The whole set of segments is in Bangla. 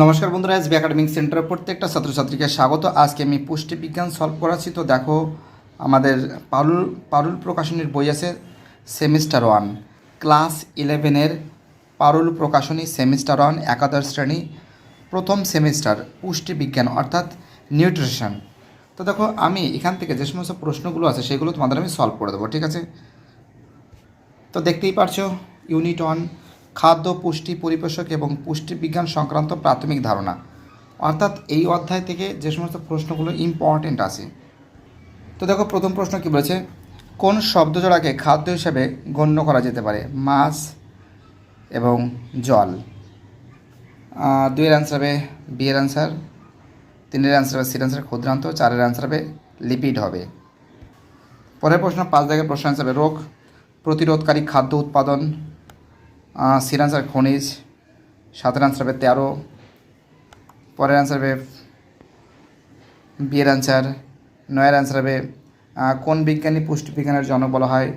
নমস্কার বন্ধুরা এসবি একাডেমিক সেন্টারের প্রত্যেকটা ছাত্রছাত্রীকে স্বাগত। আজকে আমি পুষ্টি বিজ্ঞান সলভ করাচ্ছি। তো দেখো, আমাদের পারুল পারুল প্রকাশনীর বই আছে সেমিস্টার ওয়ান ক্লাস ইলেভেনের পারুল প্রকাশনী সেমিস্টার ওয়ান একাদশ শ্রেণি, প্রথম সেমিস্টার পুষ্টি বিজ্ঞান অর্থাৎ নিউট্রিশন তো দেখো, আমি এখান থেকে যে সমস্ত প্রশ্নগুলো আছে, সেগুলো তোমাদের আমি সলভ করে দেবো, ঠিক আছে? তো দেখতেই পারছ ইউনিট ওয়ান খাদ্য, পুষ্টি পরিপোষক এবং পুষ্টি বিজ্ঞান সংক্রান্ত প্রাথমিক ধারণা। অর্থাৎ এই অধ্যায় থেকে যে সমস্ত প্রশ্নগুলো ইম্পর্টেন্ট আছে। তো দেখো, প্রথম প্রশ্ন কী বলেছে? কোন শব্দ জোড়াকে খাদ্য হিসাবে গণ্য করা যেতে পারে? মাছ এবং জল। দুইয়ের অ্যান্সার হবে বিয়ের অ্যান্সার তিনের অ্যান্সার হবে সির অ্যান্সার ক্ষুদ্রান্ত, চারের অ্যান্সার হবে লিপিড হবে। পরের প্রশ্ন, পাঁচ দাগের প্রশ্ন অ্যান্সার হবে রোগ প্রতিরোধকারী খাদ্য উৎপাদন সির অ্যান্সার খনিজ, সাতের অ্যান্সার হবে তেরো, পরের অ্যান্সার হবে বিয়ের অ্যান্সার নয়ের অ্যান্সার হবে কোন বিজ্ঞানী পুষ্টি বিজ্ঞানের জনক বলা হয়?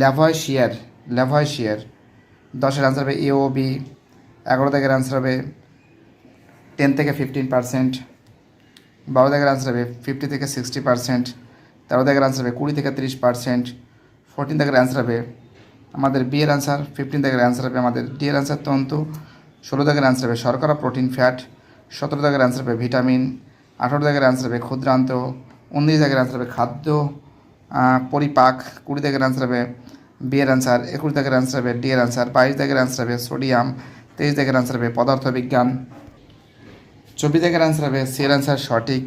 ল্যাভয় শিয়ার ল্যাভয় শিয়ার। দশের অ্যান্সার হবে এ ও বি এগারো দাগের অ্যান্সার হবে টেন থেকে ফিফটিন পার্সেন্ট বারো দাগের অ্যান্সার হবে ফিফটি থেকে সিক্সটি পার্সেন্ট তেরো দাগের অ্যান্সার হবে কুড়ি থেকে তিরিশ পার্সেন্ট ফোরটিন দাগের অ্যান্সার হবে আমাদের বি এর অ্যান্সার ফিফটিন দাগের অ্যান্সার হবে আমাদের ডি এর অ্যান্সার তন্তু ষোলো দাগের অ্যান্সার হবে শর্করা প্রোটিন ফ্যাট সতেরো দাগের অ্যান্সার হবে ভিটামিন আঠারো দাগের অ্যান্সার হবে ক্ষুদ্রান্ত উনিশ দাগের অ্যান্সার হবে খাদ্য পরিপাক কুড়ি দাগের অ্যান্সার হবে বি এর অ্যান্সার একুশ দাগের অ্যান্সার হবে ডি এর অ্যান্সার বাইশ দাগের অ্যান্সার হবে সোডিয়াম তেইশ দাগের অ্যান্সার হবে পদার্থবিজ্ঞান চব্বিশ দাগের অ্যান্সার হবে সি এর অ্যান্সার সঠিক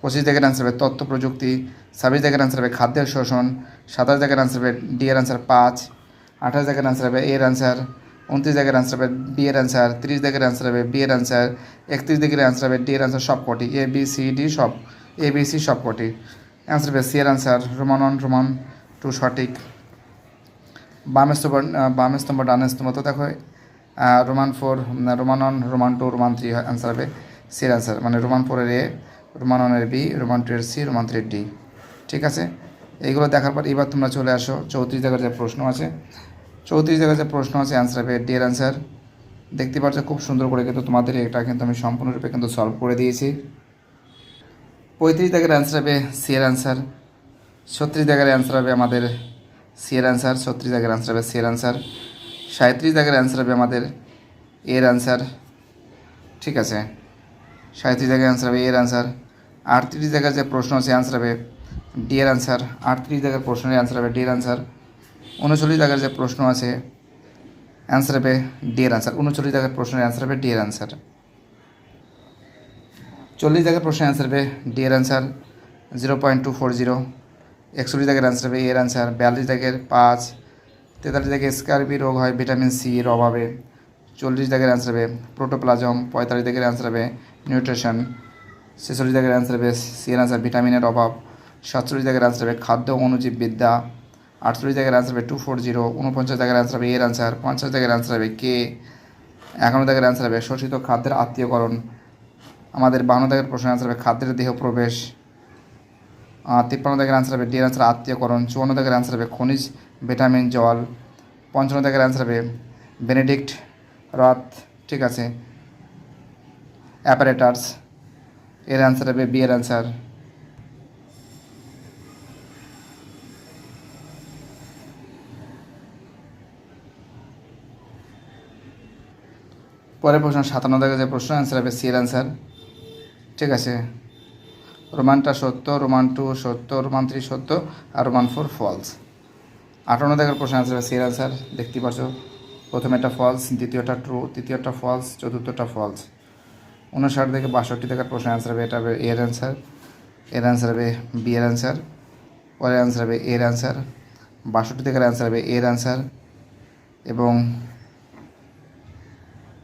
পঁচিশ দাগের অ্যান্সার হবে তথ্য প্রযুক্তি ছাব্বিশ দাগের অ্যান্সার হবে খাদ্যের শোষণ সাতাশ দাগের অ্যান্সার হবে ডি এর অ্যান্সার পাঁচ আঠাশ জায়গার অ্যান্সার হবে এর আনসার উনত্রিশ জায়গার অ্যান্সার হবে বি এর অ্যান্সার তিরিশ জায়গার অ্যান্সার হবে বি এর অ্যান্সার একত্রিশ দাগের অ্যান্সার হবে ডি এর অ্যান্সার সব কটি এ বি সি ডি সব এ বি সি সব কটি। অ্যান্সার হবে সি এর অ্যান্সার রোমান রোমান টু সঠিক। বাম স্তম্ভ বাম স্তম্ভ, ডান স্তম্ভ, তো দেখো Roman four Roman one Roman two Roman three answer হবে সির আনসার মানে রোমান ফোরের এ রোমান ওয়ানের বি রোমান টু এর সি রোমান থ্রির ডি ঠিক আছে? এইগুলো দেখার পর এবার তোমরা চলে আসো, চৌত্রিশ জায়গার যে প্রশ্ন আছে চৌত্রিশ জায়গার যে প্রশ্ন আছে অ্যান্সার হবে ডি এর অ্যান্সার দেখতে পাচ্ছ খুব সুন্দর করে কিন্তু তোমাদের এটা কিন্তু আমি সম্পূর্ণরূপে কিন্তু সলভ করে দিয়েছি। পঁয়ত্রিশ দাগের অ্যান্সার হবে সি এর অ্যান্সার ছত্রিশ দাগের অ্যান্সার হবে আমাদের সি এর অ্যান্সার ছত্রিশ দাগের অ্যান্সার হবে সি এর অ্যান্সার সাঁত্রিশ দাগের অ্যান্সার হবে আমাদের এর অ্যান্সার ঠিক আছে? সাঁত্রিশ দাগের অ্যান্সার হবে এর অ্যান্সার আটত্রিশ দাগের যে প্রশ্ন আছে অ্যান্সার হবে ডি এর অ্যান্সার আটত্রিশ দাগের প্রশ্নের অ্যান্সার হবে ডি এর অ্যান্সার উনচল্লিশ দাগের যে প্রশ্ন আছে অ্যান্সার হবে ডি এর অ্যান্সার উনচল্লিশ দাগের প্রশ্নের অ্যান্সার হবে ডি এর অ্যান্সার চল্লিশ দাগের প্রশ্নের অ্যান্সার হবে ডি এর answer zero point two four zero একচল্লিশ দাগের অ্যান্সার হবে এর অ্যান্সার বিয়াল্লিশ দাগের পাঁচ। তেতাল্লিশ দাগে স্কারবি রোগ হয় ভিটামিন সি এর অভাবে। চল্লিশ দাগের অ্যান্সার হবে প্রোটোপ্লাজম পঁয়তাল্লিশ দাগের অ্যান্সার হবে নিউট্রিশন ছেচল্লিশ দাগের অ্যান্সার হবে সি এর অ্যান্সার ভিটামিনের অভাব। সাতচল্লিশ দাগের অ্যান্সার হবে খাদ্য, অনুজীব বিদ্যা। আটচল্লিশ দাগের অ্যান্সার হবে টু ফোর জিরো উনপঞ্চাশ দাগের অ্যান্সার হবে এর অ্যান্সার পঞ্চাশ দাগের অ্যান্সার হবে কে একান্ন দাগের অ্যান্সার হবে শোষিত খাদ্যের আত্মীয়করণ। আমাদের বান্ন দাগের প্রশ্ন অ্যান্সার হবে খাদ্যের দেহ প্রবেশ। তিপ্পান্ন দাগের অ্যান্সার হবে ডি এর অ্যান্সার আত্মীয়করণ। চুয়ান্ন দাগের অ্যান্সার হবে খনিজ, ভিটামিন, জল। পঞ্চান্ন দাগের অ্যান্সার হবে বেনেডিক্ট রথ ঠিক আছে? অ্যাপারেটার্স এর অ্যান্সার হবে বি এর অ্যান্সার পরের প্রশ্ন, সাতান্ন দাগের যে প্রশ্ন অ্যান্সার হবে সি এর অ্যান্সার ঠিক আছে। রোমানটা সত্য রোমান টু সত্য রোমান থ্রি সত্য, আর রোমান ফোর ফলস আটান্ন দেখার প্রশ্ন অ্যান্সার হবে সি এর অ্যান্সার দেখতে পাচ্ছ প্রথমেটা ফলস দ্বিতীয়টা ট্রু তৃতীয়টা ফলস চতুর্থটা ফলস উনষাট থেকে বাষট্টি টাকার প্রশ্ন অ্যান্সার হবে, এটা হবে এর অ্যান্সার এর অ্যান্সার হবে বি এর অ্যান্সার পরের অ্যান্সার হবে এর অ্যান্সার বাষট্টি থেকে অ্যান্সার হবে এর অ্যান্সার এবং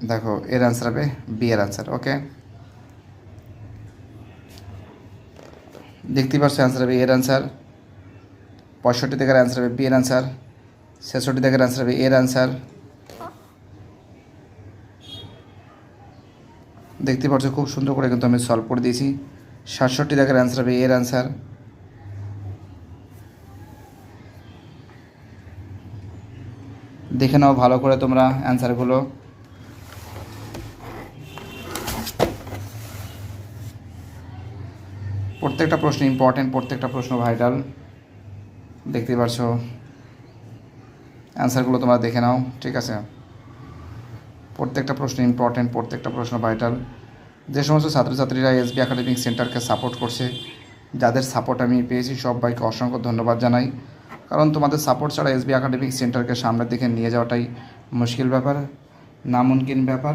দেখো, এর অ্যান্সার হবে বি এর আনসার ওকে দেখতে পাচ্ছ অ্যান্সার হবে এর আনসার পঁয়ষট্টি থেকে অ্যান্সার হবে বি এর অ্যান্সার ছেষট্টি থেকে অ্যান্সার হবে এর আনসার দেখতে পাচ্ছ, খুব সুন্দর করে কিন্তু আমি সলভ করে দিয়েছি। সাতষট্টি দেখার অ্যান্সার হবে এর অ্যান্সার দেখে নাও ভালো করে তোমরা অ্যান্সারগুলো প্রত্যেকটা প্রশ্ন ইম্পর্টেন্ট প্রত্যেকটা প্রশ্ন ভাইটাল দেখতে পারছ? অ্যান্সারগুলো তোমরা দেখে নাও, ঠিক আছে? প্রত্যেকটা প্রশ্ন ইম্পর্টেন্ট প্রত্যেকটা প্রশ্ন ভাইটাল যে সমস্ত ছাত্রছাত্রীরা এসবি একাডেমিক সেন্টারকে সাপোর্ট করছে, যাদের সাপোর্ট আমি পেয়েছি, সবাইকে অসংখ্য ধন্যবাদ জানাই। কারণ তোমাদের সাপোর্ট ছাড়া এসবি একাডেমিক সেন্টারকে সামনের দিকে নিয়ে যাওয়াটাই মুশকিল ব্যাপার নামুনকিন ব্যাপার।